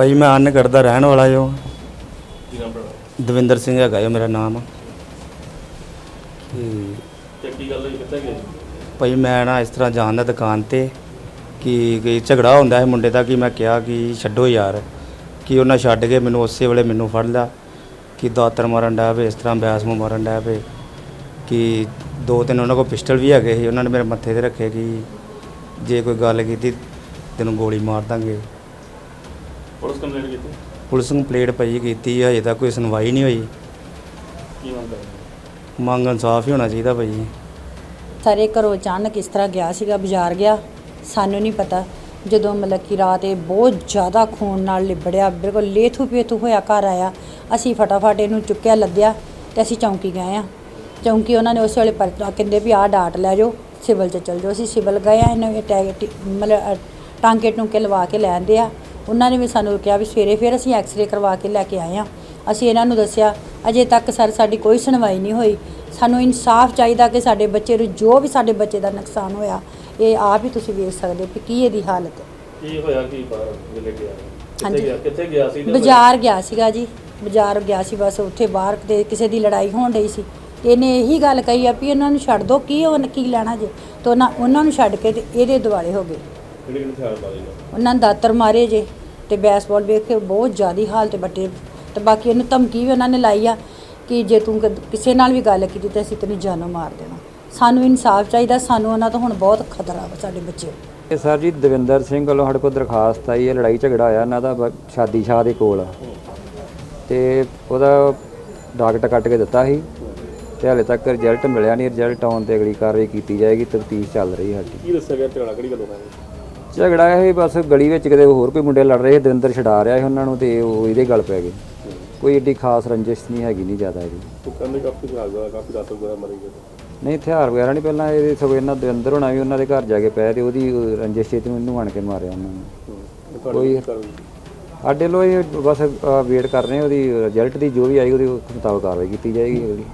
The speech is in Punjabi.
ਭਾਈ ਮੈਂ ਅਨਗੜ੍ਹ ਦਾ ਰਹਿਣ ਵਾਲਾ ਜੋ ਕੀ ਨਾਮ ਤੁਹਾਡਾ? ਦਵਿੰਦਰ ਸਿੰਘ ਹੈਗਾ ਜੋ ਮੇਰਾ ਨਾਮ। ਤੇ ਕੀ ਗੱਲ ਹੋਈ ਕਿੱਥੇ ਗਏ? ਭਾਈ ਮੈਂ ਨਾ ਇਸ ਤਰ੍ਹਾਂ ਜਾਂਦਾ ਦੁਕਾਨ ਤੇ ਕਿ ਕੋਈ ਝਗੜਾ ਹੁੰਦਾ ਹੈ ਮੁੰਡੇ ਦਾ ਕਿ ਮੈਂ ਕਿਹਾ ਕਿ ਛੱਡੋ ਯਾਰ ਕਿ ਉਹਨਾਂ ਛੱਡ ਕੇ ਮੈਨੂੰ ਉਸੇ ਵੇਲੇ ਮੈਨੂੰ ਫੜ ਲਿਆ ਕਿ ਦਾਤਰ ਮਾਰਨ ਡਿਆ ਪਏ ਇਸ ਤਰ੍ਹਾਂ ਬੈਸ ਨੂੰ ਮਾਰਨ ਡਿਆ ਪਏ ਕਿ ਦੋ ਤਿੰਨ ਉਹਨਾਂ ਕੋਲ ਪਿਸਟਲ ਵੀ ਹੈਗੇ ਸੀ ਉਹਨਾਂ ਨੇ ਮੇਰੇ ਮੱਥੇ ਤੇ ਰੱਖੇ ਕਿ ਜੇ ਕੋਈ ਗੱਲ ਕੀਤੀ ਤੈਨੂੰ ਗੋਲੀ ਮਾਰ ਦਾਂਗੇ। ਪੁਲਿਸ ਕੰਪਲੇਂਟ ਕੀਤੀ? ਪੁਲਿਸ ਨੂੰ ਪਲੇਟ ਪਈ ਕੀਤੀ ਹੈ, ਹਜੇ ਤੱਕ ਕੋਈ ਸੁਣਵਾਈ ਨਹੀਂ ਹੋਈ। ਕੀ ਮੰਗ ਕਰਦੇ ਮੰਗ ਇਨਸਾਫ ਹੀ ਹੋਣਾ ਚਾਹੀਦਾ ਭਾਈ ਸਾਰੇ ਘਰੋਂ ਅਚਾਨਕ ਇਸ ਤਰ੍ਹਾਂ ਗਿਆ ਸੀਗਾ ਬਾਜ਼ਾਰ ਗਿਆ। ਸਾਨੂੰ ਨਹੀਂ ਪਤਾ ਜਦੋਂ ਮਤਲਬ ਕਿ ਰਾਤ ਇਹ ਬਹੁਤ ਜ਼ਿਆਦਾ ਖੂਨ ਨਾਲ ਲਿਬੜਿਆ ਬਿਲਕੁਲ ਲੇਥੂ ਪੇਥੂ ਹੋਇਆ ਘਰ ਆਇਆ। ਅਸੀਂ ਫਟਾਫਟ ਇਹਨੂੰ ਚੁੱਕਿਆ ਲੱਦਿਆ ਤੇ ਅਸੀਂ ਚੌਂਕੀ ਗਏ ਆ। ਚੌਂਕੀ ਉਹਨਾਂ ਨੇ ਉਸ ਵੇਲੇ ਪਰ ਕਹਿੰਦੇ ਵੀ ਆਹ ਡਾਟ ਲੈ ਜਾਓ ਸਿਵਲ 'ਚ ਚਲ ਜਾਓ। ਅਸੀਂ ਸਿਵਲ ਗਏ ਆ ਇਹਨੂੰ ਇਹ ਟੈਗ ਟੀ- ਮਤਲਬ ਅ, ਟਾਂਕੇ ਟੂੰਕੇ ਲਵਾ ਕੇ ਲੈ ਆਂਦੇ ਆ। ਉਹਨਾਂ ਨੇ ਵੀ ਸਾਨੂੰ ਕਿਹਾ ਵੀ ਸਵੇਰੇ ਫਿਰ ਅਸੀਂ ਐਕਸ-ਰੇ ਕਰਵਾ ਕੇ ਲੈ ਕੇ ਆਏ ਆ ਅਸੀਂ ਇਹਨਾਂ ਨੂੰ ਦੱਸਿਆ ਅਜੇ ਤੱਕ ਸਰ ਸਾਡੀ ਕੋਈ ਸੁਣਵਾਈ ਨਹੀਂ ਹੋਈ। ਸਾਨੂੰ ਇਨਸਾਫ ਚਾਹੀਦਾ ਕਿ ਸਾਡੇ ਬੱਚੇ ਨੂੰ ਜੋ ਵੀ ਸਾਡੇ ਬੱਚੇ ਦਾ ਨੁਕਸਾਨ ਹੋਇਆ ਇਹ ਆਪ ਹੀ ਤੁਸੀਂ ਵੇਖ ਸਕਦੇ ਹੋ ਕਿ ਕੀ ਇਹਦੀ ਹਾਲਤ ਹੈ। ਕੀ ਹੋਇਆ ਕੀ ਬਾਹਰ ਮਿਲੇ ਗਿਆ? ਕਿੱਥੇ ਹਾਂਜੀ। ਗਿਆ? ਕਿੱਥੇ ਗਿਆ ਸੀ ਤੇ ਬਾਜ਼ਾਰ ਗਿਆ ਸੀਗਾ ਜੀ। ਬਾਜ਼ਾਰ ਗਿਆ ਸੀ ਬਸ ਉੱਥੇ ਬਾਹਰ ਤੇ ਕਿਸੇ ਦੀ ਲੜਾਈ ਹੋਣ ਰਹੀ ਸੀ। ਤੇ ਇਹਨੇ ਇਹੀ ਗੱਲ ਕਹੀ ਆ ਵੀ ਇਹਨਾਂ ਨੂੰ ਛੱਡ ਦਿਓ ਕੀ ਉਹ ਕੀ ਲੈਣਾ ਜੇ? ਤੇ ਉਹਨਾਂ ਉਹਨਾਂ ਨੂੰ ਛੱਡ ਕੇ ਤੇ ਇਹਦੇ ਦੁਆਲੇ ਹੋ ਗਏ। ਕਿਹੜੇ ਕਿਹੜੇ ਉਹਨਾਂ ਨੇ ਦਾਤਰ ਮਾਰੇ ਜੇ। ਤੇ ਬੈਸਬਾਲ ਵੇਖ ਕੇ ਬਹੁਤ ਜ਼ਿਆਦੀ ਹਾਲਤ ਬੱਟੇ ਤੇ ਬਾਕੀ ਇਹਨੂੰ ਧਮਕੀ ਵੀ ਉਹਨਾਂ ਨੇ ਲਾਈ ਆ ਕਿ ਜੇ ਤੂੰ ਕਦ- ਕਿਸੇ ਨਾਲ ਵੀ ਗੱਲ ਕੀਤੀ ਤੇ ਅਸੀਂ ਤੈਨੂੰ ਜਾਨੋਂ ਮਾਰ ਦੇਣਾ। ਸਾਨੂੰ ਇਨਸਾਫ ਚਾਹੀਦਾ ਸਾਨੂੰ ਉਹਨਾਂ ਤੋਂ ਹੁਣ ਬਹੁਤ ਖਤਰਾ ਵਾ ਸਾਡੇ ਬੱਚੇ। ਇਹ ਸਰ ਜੀ ਦਵਿੰਦਰ ਸਿੰਘ ਵੱਲੋਂ ਸਾਡੇ ਕੋਲ ਦਰਖਾਸਤ ਆਈ ਹੈ ਲੜਾਈ ਝਗੜਾ ਹੋਇਆ ਇਹਨਾਂ ਦਾ ਬ- ਸ਼ਾਦੀ ਸ਼ਾਹ ਦੇ ਕੋਲ। ਤੇ ਉਹਦਾ ਡਾਕਟਰ ਕੱਟ ਕੇ ਦਿੱਤਾ ਸੀ ਤੇ ਹਾਲੇ ਤੱਕ ਰਿਜ਼ਲਟ ਮਿਲਿਆ ਨਹੀਂ ਰਿਜ਼ਲਟ ਆਉਣ ਤੇ ਅਗਲੀ ਕਾਰਵਾਈ ਕੀਤੀ ਜਾਏਗੀ ਤਫਤੀਸ਼ ਚੱਲ ਰਹੀ ਸਾਡੀ ਕੀ ਦੱਸਿਆ ਗਿਆ ਝਗੜਾ ਕਿਹੜੀ ਗੱਲੋਂ ਹੋਇਆ? ਝਗੜਾ ਇਹ ਬਸ ਗਲੀ ਵਿੱਚ ਕਿਤੇ ਹੋਰ ਕੋਈ ਮੁੰਡੇ ਲੜ ਰਹੇ ਸੀ ਦਵਿੰਦਰ ਛਡਾ ਰਿਹਾ ਸੀ ਉਹਨਾਂ ਨੂੰ ਤੇ ਉਹ ਇਹਦੇ ਗੱਲ ਪੈ ਗਏ ਕੋਈ ਏਡੀ ਖਾਸ ਰੰਜਿਸ਼ ਨਹੀਂ ਹੈਗੀ ਨਹੀਂ ਜ਼ਿਆਦਾ ਇਹਦੀ। ਕਹਿੰਦੇ ਕਾਫੀ ਦਾ ਕਾਫੀ ਰਾਤ ਵਗੈਰਾ ਮਰੇ ਗਏ। ਨਹੀਂ ਹਥਿਆਰ ਵਗੈਰਾ ਨਹੀਂ ਪਹਿਲਾਂ ਇਹ ਸਗੋਂ ਇਹਨਾਂ ਦਵਿੰਦਰ ਹੋਣਾ ਵੀ ਉਹਨਾਂ ਦੇ ਘਰ ਜਾ ਕੇ ਪਏ ਤੇ ਉਹਦੀ ਉਹ ਰੰਜਿਸ਼ ਤੇ ਇਹਨੂੰ ਆਣ ਕੇ ਮਾਰਿਆ ਉਹਨਾਂ ਨੇ। ਕੋਈ ਕੋਈ- ਸਾਡੇ ਲੋ ਇਹ ਬਸ ਵੇਟ ਕਰ ਰਹੇ ਹਾਂ ਉਹਦੀ ਰਿਜ਼ਲਟ ਦੀ ਜੋ ਵੀ ਆਈ ਉਹਦੇ ਮੁਤਾਬਕ ਕਾਰਵਾਈ ਕੀਤੀ ਜਾਏਗੀ ਅਗਲੀ